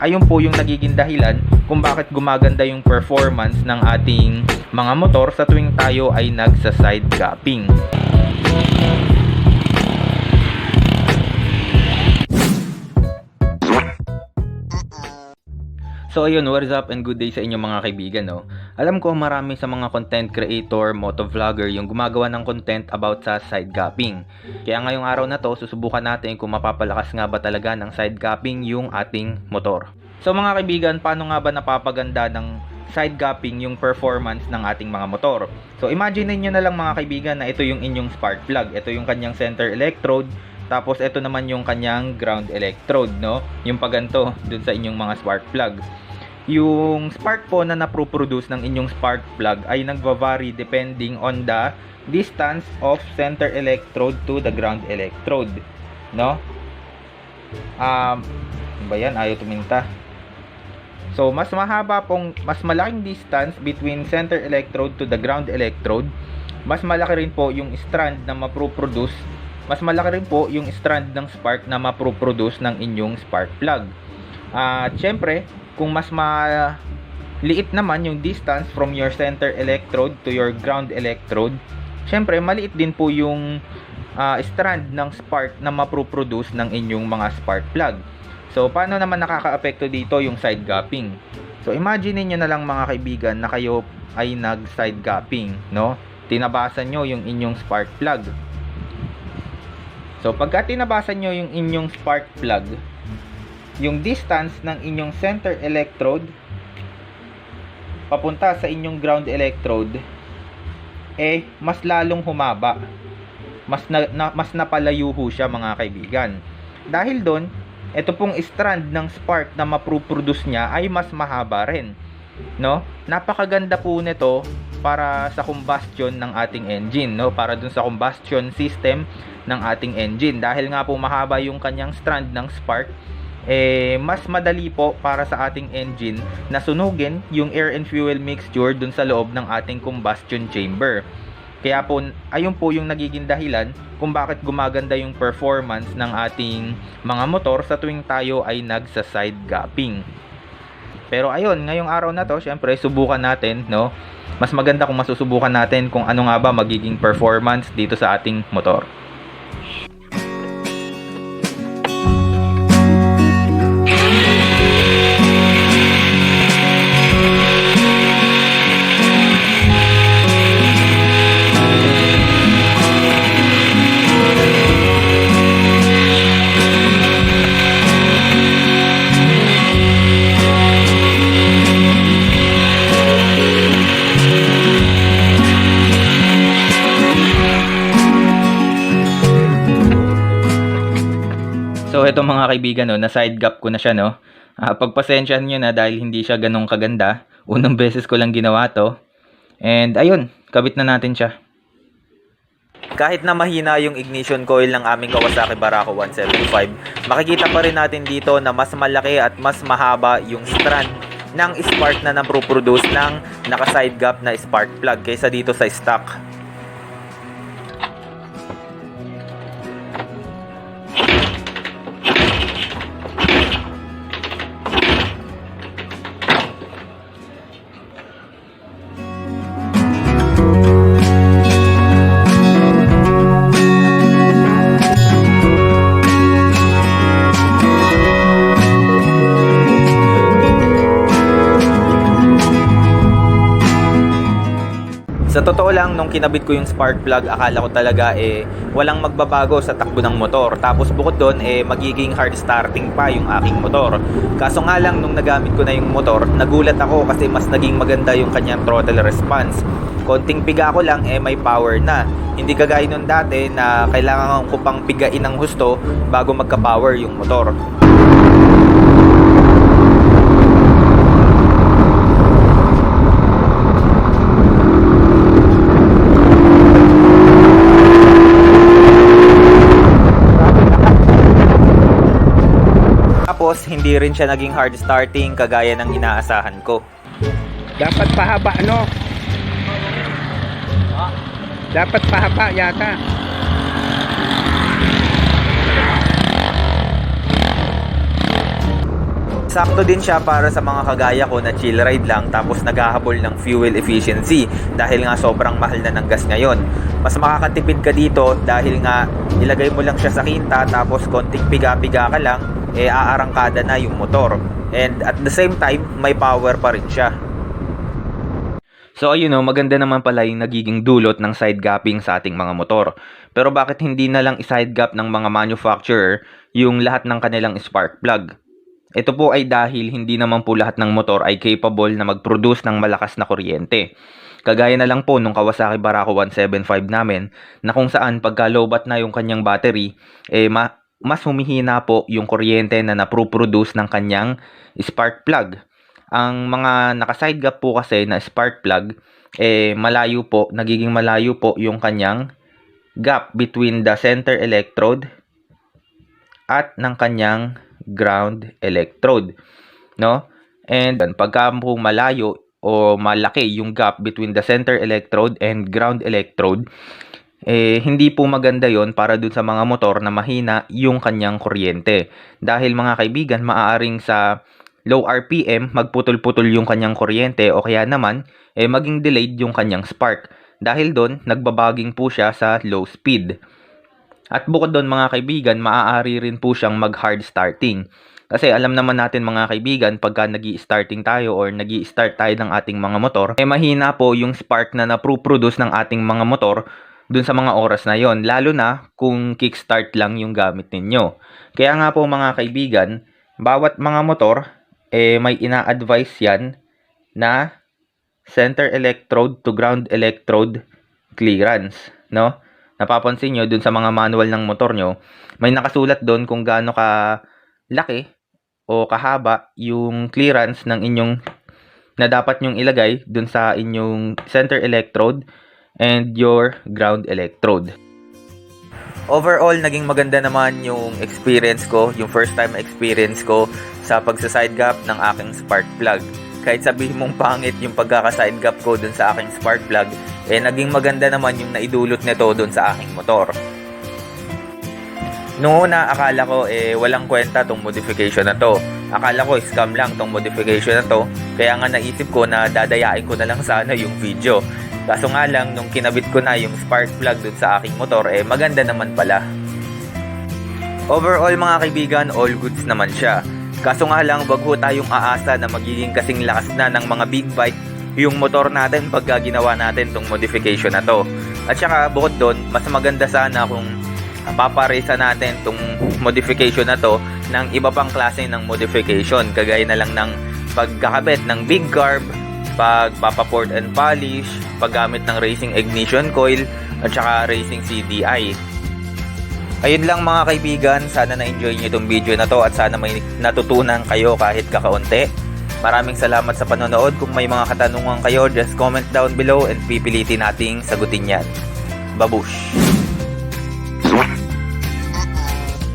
ayun po yung nagiging dahilan kung bakit gumaganda yung performance ng ating mga motor sa tuwing tayo ay nagsa side gapping. So ayun, what's up and good day sa inyo mga kaibigan no. Alam ko marami sa mga content creator, motovlogger yung gumagawa ng content about sa side gapping. Kaya ngayong araw na to, susubukan natin kung mapapalakas nga ba talaga ng side gapping yung ating motor. So mga kaibigan, paano nga ba napapaganda ng side gapping yung performance ng ating mga motor? So imagine niyo na lang mga kaibigan na ito yung inyong spark plug. Ito yung kanyang center electrode. Tapos ito naman yung kanyang ground electrode, no? Yung paganto dun sa inyong mga spark plug. Yung spark po na naproproduce ng inyong spark plug ay nagva-vary depending on the distance of center electrode to the ground electrode, no? Um, ano ba yan? Ayaw tuminta. So, mas mahaba pong, mas malaking distance between center electrode to the ground electrode, mas malaki rin po yung strand na maproproduce mas malaki rin po yung strand ng spark na maproproduce ng inyong spark plug. At syempre, kung mas maliit naman yung distance from your center electrode to your ground electrode, syempre maliit din po yung ah, strand ng spark na maproproduce ng inyong mga spark plug. So, paano naman nakakaapekto dito yung side gapping? So, imagine niyo na lang mga kaibigan na kayo ay nag side gapping, no? Tinabasan nyo yung inyong spark plug. So, pagka tinabasan nyo yung inyong spark plug, yung distance ng inyong center electrode papunta sa inyong ground electrode eh mas lalong humaba. Mas na, na- mas napalayo siya mga kaibigan. Dahil doon, ito pong strand ng spark na maproproduce niya ay mas mahaba rin. No? Napakaganda po nito para sa combustion ng ating engine, no? Para dun sa combustion system ng ating engine dahil nga po mahaba yung kanyang strand ng spark eh mas madali po para sa ating engine na sunugin yung air and fuel mixture dun sa loob ng ating combustion chamber. Kaya po ayun po yung nagiging dahilan kung bakit gumaganda yung performance ng ating mga motor sa tuwing tayo ay nagsa side gapping. Pero ayun, ngayong araw na to, syempre subukan natin, no? Mas maganda kung masusubukan natin kung ano nga ba magiging performance dito sa ating motor. Ito mga kaibigan no, na side gap ko na siya no. Ah, pagpasensyahan nyo na dahil hindi siya ganong kaganda. Unang beses ko lang ginawa to. And ayun, kabit na natin siya. Kahit na mahina yung ignition coil ng aming Kawasaki Barako 175, makikita pa rin natin dito na mas malaki at mas mahaba yung strand ng spark na naproproduce ng naka-side gap na spark plug kaysa dito sa stock. Sa totoo lang, nung kinabit ko yung spark plug, akala ko talaga eh walang magbabago sa takbo ng motor. Tapos bukod doon eh magiging hard starting pa yung aking motor. Kaso nga lang nung nagamit ko na yung motor, nagulat ako kasi mas naging maganda yung kanyang throttle response. Konting piga ko lang eh may power na. Hindi kagaya nung dati na kailangan ko pang pigain ng husto bago magka-power yung motor. Tapos hindi rin siya naging hard starting kagaya ng inaasahan ko. Dapat pahaba, ano? Dapat pahaba yata. Sakto din siya para sa mga kagaya ko na chill ride lang tapos naghahabol ng fuel efficiency dahil nga sobrang mahal na ng gas ngayon. Mas makakatipid ka dito dahil nga ilagay mo lang siya sa kinta tapos konting piga-piga ka lang eh aarangkada na yung motor. And at the same time, may power pa rin siya. So ayun no, maganda naman pala yung nagiging dulot ng side gapping sa ating mga motor. Pero bakit hindi na lang i-side gap ng mga manufacturer yung lahat ng kanilang spark plug? Ito po ay dahil hindi naman po lahat ng motor ay capable na mag-produce ng malakas na kuryente. Kagaya na lang po nung Kawasaki Barako 175 namin na kung saan pagka lowbat na yung kanyang battery, eh ma- mas humihina po yung kuryente na naproproduce ng kanyang spark plug. Ang mga naka-side gap po kasi na spark plug, eh malayo po, nagiging malayo po yung kanyang gap between the center electrode at ng kanyang ground electrode, no? And pagka po malayo o malaki yung gap between the center electrode and ground electrode, eh, hindi po maganda yon para dun sa mga motor na mahina yung kanyang kuryente. Dahil mga kaibigan, maaaring sa low RPM, magputol-putol yung kanyang kuryente o kaya naman, eh, maging delayed yung kanyang spark. Dahil doon, nagbabaging po siya sa low speed. At bukod doon mga kaibigan, maaari rin po siyang mag-hard starting. Kasi alam naman natin mga kaibigan, pagka nag starting tayo or nag start tayo ng ating mga motor, eh mahina po yung spark na naproproduce ng ating mga motor dun sa mga oras na yon lalo na kung kickstart lang yung gamit ninyo. Kaya nga po mga kaibigan, bawat mga motor, eh may ina-advise yan na center electrode to ground electrode clearance, no? Napapansin nyo dun sa mga manual ng motor nyo, may nakasulat doon kung gaano ka laki o kahaba yung clearance ng inyong na dapat nyong ilagay dun sa inyong center electrode and your ground electrode. Overall, naging maganda naman yung experience ko, yung first time experience ko sa pagsa-side gap ng aking spark plug. Kahit sabihin mong pangit yung pagkaka-side gap ko dun sa aking spark plug, eh naging maganda naman yung naidulot nito dun sa aking motor. Noong una, akala ko eh walang kwenta tong modification na to. Akala ko scam lang tong modification na to. Kaya nga naisip ko na dadayain ko na lang sana yung video. Kaso nga lang, nung kinabit ko na yung spark plug dun sa aking motor, eh maganda naman pala. Overall mga kaibigan, all goods naman siya. Kaso nga lang, wag ho tayong aasa na magiging kasing lakas na ng mga big bike yung motor natin pagka ginawa natin tong modification na to. At saka bukod doon, mas maganda sana kung paparesa natin tong modification na to ng iba pang klase ng modification. Kagaya na lang ng pagkakabit ng big carb, pagpapaport and polish, paggamit ng racing ignition coil, at saka racing CDI. Ayun lang mga kaibigan, sana na-enjoy nyo itong video na to at sana may natutunan kayo kahit kakaunti. Maraming salamat sa panonood. Kung may mga katanungan kayo, just comment down below and pipilitin nating sagutin yan. Babush!